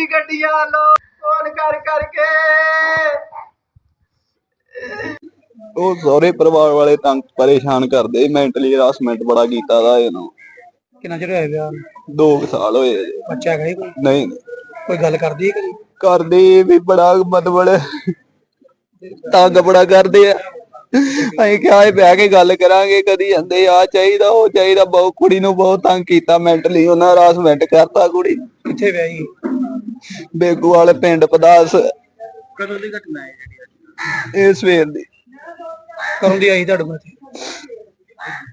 ਮਰਜ਼ੀ ਗੱਡੀਆਂ ਲੋ ਫੋਨ ਕਰ ਕਰਕੇ। ਉਹ ਸਹੁਰੇ ਪਰਿਵਾਰ ਵਾਲੇ ਤੰਗ ਪਰੇਸ਼ਾਨ ਕਰਦੇ ਮੈਂਟਲੀ ਹਰਾਸਮੈਂਟ ਬੜਾ ਕੀਤਾ ਦਾ ਇਹਨੂੰ। ਕਿੰਨਾ ਚਿਰ ਹੋਇਆ ਵਿਆਹ ਨੂੰ? 2 ਸਾਲ ਹੋਏ ਆ ਜੀ। ਬੱਚਾ ਹੈਗਾ ਕੋਈ? ਨਹੀਂ ਕੋਈ ਗੱਲ ਕਰਦੀ ਹੈ ਕਰਦੇ ਵੀ ਬੜਾ ਮਤਲਬ ਤੰਗ ਬੜਾ ਕਰਦੇ ਆ। ਅਸੀਂ ਕਿਹਾ ਇਹ ਬਹਿ ਕੇ ਗੱਲ ਕਰਾਂਗੇ ਕਦੀ ਜਾਂਦੇ ਆ ਚਾਹੀਦਾ ਉਹ ਚਾਹੀਦਾ। ਬਹੁਤ ਕੁੜੀ ਨੂੰ ਬਹੁਤ ਤੰਗ ਕੀਤਾ ਮੈਂਟਲੀ ਉਹਨਾਂ ਹਰਾਸਮੈਂਟ ਕਰਤਾ ਕੁੜੀ ਨੂੰ। ਕਿੱਥੇ ਵਿਆਹੀ? ਬੇਗੂ ਵਾਲੇ ਪਿੰਡ ਪਦਾਸ। ਕਦੋਂ ਦੀ ਘਟਨਾ ਹੈ ਜਿਹੜੀ? ਇਹ ਸਵੇਰ ਦੀ। ਕਦੋਂ ਦੀ ਆਈ ਤੁਹਾਡੇ ਕੋਲ ਇੱਥੇ?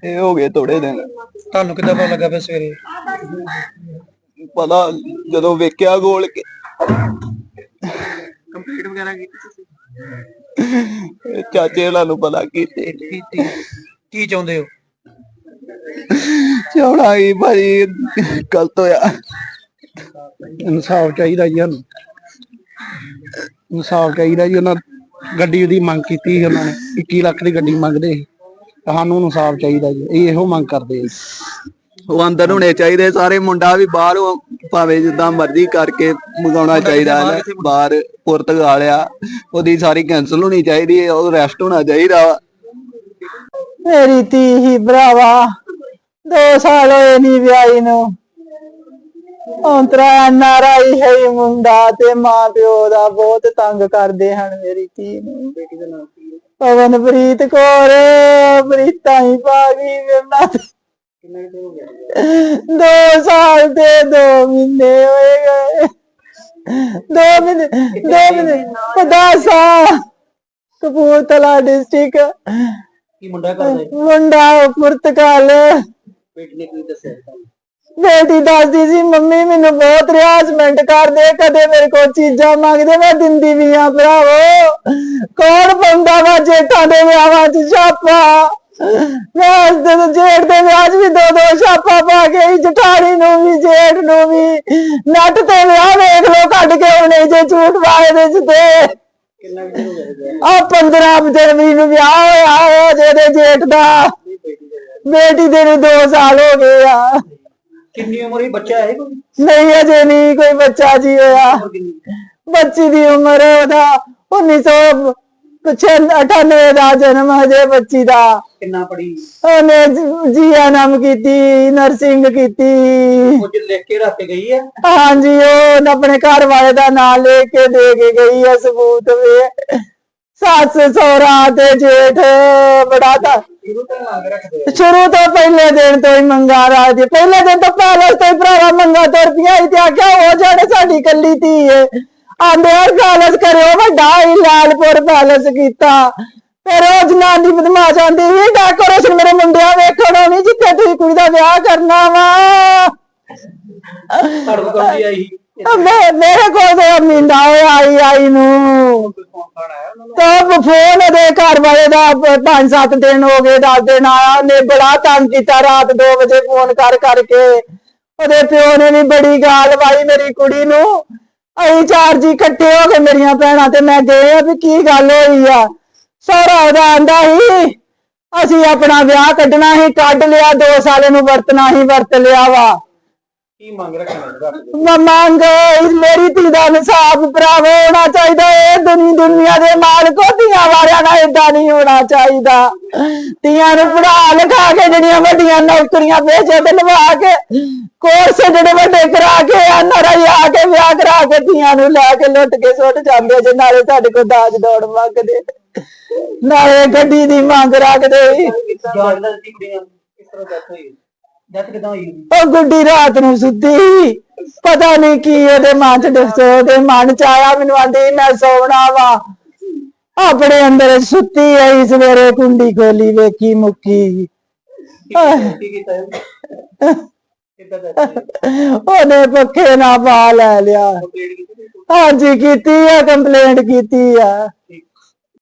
ਇਹ ਹੋ ਗਏ ਥੋੜੇ ਦਿਨ। ਤੁਹਾਨੂੰ ਕਿੱਦਾਂ ਪਤਾ ਲੱਗਾ ਫਿਰ ਸਵੇਰੇ? ਪਤਾ ਜਦੋਂ ਵੇਖਿਆ ਗੋਲ ਕੇ। ਕੰਪਲੀਟ ਵਗੈਰਾ ਕੀਤੀ ਤੁਸੀਂ? ਚਾਚੇ ਉਹਨਾਂ ਨੂੰ ਪਤਾ ਕੀਤੇ। ਕੀ ਚਾਹੁੰਦੇ ਹੋ? ਚਾਹਣਾ ਹੀ ਭਾਜੀ ਗਲਤ ਹੋਇਆ। ਇਨਸਾਫ ਚਾਹੀਦਾ ਜੀ ਸਾਨੂੰ। ਇਨਸਾਫ ਚਾਹੀਦਾ ਜੀ ਉਹਨਾਂ ਗੱਡੀ ਦੀ ਮੰਗ ਕੀਤੀ ਸੀ ਉਹਨਾਂ ਨੇ 21 ਲੱਖ ਦੀ ਗੱਡੀ ਮੰਗਦੇ ਸੀ। ਸਾਨੂੰ ਇਨਸਾਫ ਚਾਹੀਦਾ ਜੀ ਇਹ ਇਹੋ ਮੰਗ ਕਰਦੇ ਆ ਉਹ ਅੰਦਰ ਹੋਣੇ ਚਾਹੀਦੇ ਸਾਰੇ ਮੁੰਡਾ ਵੀ ਬਾਹਰ ਉਹ ਭਾਵੇਂ ਜਿੱਦਾਂ ਮਰਜ਼ੀ ਕਰਕੇ ਮੰਗਾਉਣਾ ਚਾਹੀਦਾ ਹੈ ਬਾਹਰ ਪੁਰਤਗਾਲ ਆ ਉਹਦੀ ਸਾਰੀ ਕੈਨਸਲ ਹੋਣੀ ਚਾਹੀਦੀ ਹੈ ਉਹ ਰੈਸਟ ਹੋਣਾ ਚਾਹੀਦਾ ਵਾ। ਮੇਰੀ ਧੀ ਹੀ ਭਰਾਵਾ ਦੋ ਸਾਲ ਹੋਏ ਨਹੀਂ ਵਿਆਹੀ ਨੂੰ। ਔਂਤਰਾ ਨਾਰਾਈ ਹੈ ਇਹ ਮੁੰਡਾ ਤੇ ਮਾਂ ਪਿਓ ਦਾ ਬਹੁਤ ਤੰਗ ਕਰਦੇ ਹਨ ਮੇਰੀ ਧੀ ਨੂੰ। ਪਵਨਪ੍ਰੀਤ ਕੌਰ ਪ੍ਰੀਤਾਂ ਹੀ ਪਾ ਗਈ ਮੇਰਾ ਦੋ ਸਾਲ ਤੇ ਦੋ ਮਹੀਨੇ ਹੋਏ ਗਏ। ਦੋ ਮਹੀਨੇ ਦੋ ਮਹੀਨੇ ਪਦਾਸਾ ਕਪੂਰਥਲਾ ਡਿਸਟ੍ਰਿਕਟ। ਕੀ ਮੁੰਡਾ ਕਰਦਾ ਮੁੰਡਾ ਪੁਰਤਗਾਲ ਬੇਟੀ ਨੇ ਕੀ ਦੱਸਿਆ? ਬੇਟੀ ਦੱਸਦੀ ਸੀ ਮੰਮੀ ਮੈਨੂੰ ਬਹੁਤ ਰਿਆਜ਼ਮੈਂਟ ਕਰਦੇ ਕਦੇ ਮੇਰੇ ਕੋਲ ਚੀਜ਼ਾਂ ਮੰਗਦੇ ਮੈਂ ਦਿੰਦੀ ਵੀ ਆ ਭਰਾਵੋ। ਕੌਣ ਪਾਉਂਦਾ ਵਾ ਜੇਠਾਂ ਦੇ ਵਿਆਹਾਂ 'ਚ ਛਾਪਾ? ਮੈਂ ਉਸ ਦਿਨ ਜੇਠ ਦੇ ਵਿਆਹ 'ਚ ਵੀ ਦੋ ਦੋ ਛਾਪਾ ਪਾ ਕੇ ਆਈ, ਜਠਾਣੀ ਨੂੰ ਵੀ ਜੇਠ ਨੂੰ ਵੀ। ਨੱਟ ਤੇ ਵਿਆਹ ਵੇਖ ਲੋ ਕੱਢ ਕੇ ਉਹਨੇ ਜੇ ਝੂਠ ਵਾਲੇ ਦੇ ਦੇ ਕਿੰਨਾ ਕੁ ਹੋ ਆ 15 ਜਨਵਰੀ ਨੂੰ ਵਿਆਹ ਹੋਇਆ ਹੋਇਆ ਜਿਹਦੇ ਜੇਠ ਦਾ। ਬੇਟੀ ਦੇ ਨੂੰ 2 ਸਾਲ ਹੋ ਗਏ ਆ। ਕਿੰਨੀ ਉਮਰ ਹੀ ਬੱਚਾ ਹੈ ਕੋਈ? ਨਹੀਂ ਅਜੇ ਨਹੀਂ ਕੋਈ ਬੱਚਾ ਜੀ ਹੋਇਆ। ਉਮਰ ਕਿੰਨੀ ਬੱਚੀ ਦੀ ਉਮਰ ਉਹਦਾ 1998 ਦਾ ਜਨਮ ਹਜੇ ਬੱਚੀ ਦਾ। ਕਿੰਨਾ ਪੜੀ ਉਹਨੇ ਜੀਐਨਐਮ ਕੀਤੀ ਨਰਸਿੰਗ ਕੀਤੀ। ਕੁਝ ਲਿਖ ਕੇ ਰੱਖ ਕੇ ਗਈ ਹੈ? ਹਾਂਜੀ ਉਹ ਆਪਣੇ ਘਰ ਵਾਲੇ ਦਾ ਨਾਮ ਲੈ ਕੇ ਦੇ ਕੇ ਗਈ ਹੈ ਸਬੂਤ ਵੇ ਸੱਸ ਸਹੁਰਾ ਤੇ ਜੇਠ ਬੜਾ ਤਾਂ ਸ਼ੁਰੂ ਤੋਂ ਆ। ਤੋਂ ਪਹਿਲੇ ਦਿਨ ਤੋਂ ਹੀ ਮੰਗਾ ਰਾਜ ਪਹਿਲੇ ਦਿਨ ਤੋਂ ਪੈਲਸ ਤੋਂ ਹੀ ਭਰਾਵਾ ਮੰਗਾ ਤੁਰ ਪਿਆ ਸੀ ਤੇ ਆਖਿਆ ਉਹ ਜਿਹੜੇ ਸਾਡੀ ਕੱਲੀ ਧੀ ਏ। ਆਂਦੇ ਹਰ ਪੈਲਸ ਕਰਿਓ ਵੱਡਾ ਹੀ ਲਾਲਪੁਰ ਪੈਲਸ ਕੀਤਾ। ਫਿਰ ਉਹ ਜਨਾਨੀ ਬਦਮਾਸ਼ ਆਂਦੀ ਵੀ ਡੈਕੋਰੇਸ਼ਨ ਮੇਰੇ ਮੁੰਡਿਆਂ ਵੇਖਣਾ ਨਹੀਂ ਜਿੱਥੇ ਤੁਸੀਂ ਕੁੜੀ ਦਾ ਵਿਆਹ ਕਰਨਾ ਵਾ। ਕੋਲ ਕੌਣ ਆਈ ਮੇ- ਮੇਰੇ ਕੋਲ ਤੇ ਮਹੀਨਾ ਆਈ ਆਈ ਨੂੰ। ਫੋਨ ਫਾਨ ਤਾਂ ਫੋਨ ਦੇ ਘਰ ਵਾਲੇ ਦਾ 5-7 ਦਿਨ ਹੋ ਗਏ 10 ਦਿਨ ਆਇਆ। ਉਹਨੇ ਬੜਾ ਤੰਗ ਕੀਤਾ ਰਾਤ 2 ਵਜੇ ਫੋਨ ਕਰ, ਕਰਕੇ। ਉਹਦੇ ਪਿਓ ਨੇ ਵੀ ਬੜੀ ਗਾਲ ਵਾਈ ਮੇਰੀ ਕੁੜੀ ਨੂੰ। ਅਸੀਂ ਚਾਰ ਜੀ ਇਕੱਠੇ ਹੋ ਕੇ ਮੇਰੀਆਂ ਭੈਣਾਂ ਤੇ। ਮੈਂ ਗਏ ਆ ਵੀ ਕੀ ਗੱਲ ਹੋਈ ਆ। ਸਾਰਾ ਉਹਦਾ ਆਂਦਾ ਸੀ, ਅਸੀਂ ਆਪਣਾ ਵਿਆਹ ਕੱਢਣਾ ਸੀ, ਕੱਢ ਲਿਆ 2 ਸਾਲ ਨੂੰ ਵਰਤਣਾ ਹੀ ਵਰਤ ਲਿਆ ਵਾ। ਕੀ ਮੰਗ ਰੱਖਣਾ ਰੱਖਦੇ ਮੈਂ ਮੰਗ ਮੇਰੀ ਧੀ ਦਾ ਇਨਸਾਫ ਭਰਾਵੋ ਹੋਣਾ ਚਾਹੀਦਾ ਇਹ ਦੁਨੀ ਦੁਨੀਆ ਦੇ ਮਾਲਕੋ ਧੀਆਂ ਵਾਲਿਆਂ ਨਾਲ ਏਦਾਂ ਨਹੀਂ ਹੋਣਾ ਚਾਹੀਦਾ। ਧੀਆਂ ਨੂੰ ਪੜਾ ਲਿਖਾ ਕੇ ਜਿਹੜੀਆਂ ਵੱਡੀਆਂ ਨੌਕਰੀਆਂ ਭੇਜੇ ਤੇ ਲਵਾ ਕੇ ਕੋਰਸ ਜਿਹੜੇ ਵੱਡੇ ਕਰਾ ਕੇ ਨਰਾਈ ਆ ਕੇ ਵਿਆਹ ਕਰਾ ਕੇ ਧੀਆਂ ਨੂੰ ਲੈ ਕੇ ਲੁੱਟ ਕੇ ਸੁੱਟ ਜਾਂਦੇ ਜੇ ਨਾਲੇ ਸਾਡੇ ਕੋਲ ਦਾਜ ਦੌੜ ਮੰਗਦੇ। ਨਾਲੇ ਗੱਡੀ ਦੀ ਮੰਗ ਰੱਖਦੇ। ਜਾਣ ਦਾ ਸੀ ਕੁੜੀਆਂ? ਕਿਸ ਤਰ੍ਹਾਂ ਡੈਥ ਹੋਈ? ਡੈਥ ਕਿਦਾਂ ਹੋਈ ਉਹਦੀ? ਉਹ ਗੁੱਡੀ ਰਾਤ ਨੂੰ ਸੁੱਤੀ ਸੀ। ਪਤਾ ਨਹੀਂ ਕੀ ਉਹਦੇ ਮਨ ਚ ਦੱਸੋ ਉਹਦੇ ਮਨ ਚ ਆਇਆ ਮੈਨੂੰ ਆਂਦੀ ਮੈਂ ਸੌਣਾ ਵਾ ਆਪਣੇ ਅੰਦਰ ਸੁੱਤੀ ਆਈ ਸਵੇਰੇ ਕੁੰਡੀ ਖੋਲੀ ਵੇਖੀ ਮੁੱਕੀ ਕੀ ਕੀਤਾ ਇਹਨੇ? ਕਿੱਦਾਂ ਡੈਥ ਉਹਨੇ ਪੱਖੇ ਨਾਲ ਪਾ ਲੈ ਲਿਆ ਕੰਪਲੀਟ ਕੀਤੀ ਹਾਂਜੀ ਕੀਤੀ ਆ ਕੰਪਲੇਂਟ ਕੀਤੀ ਆ ਠੀਕ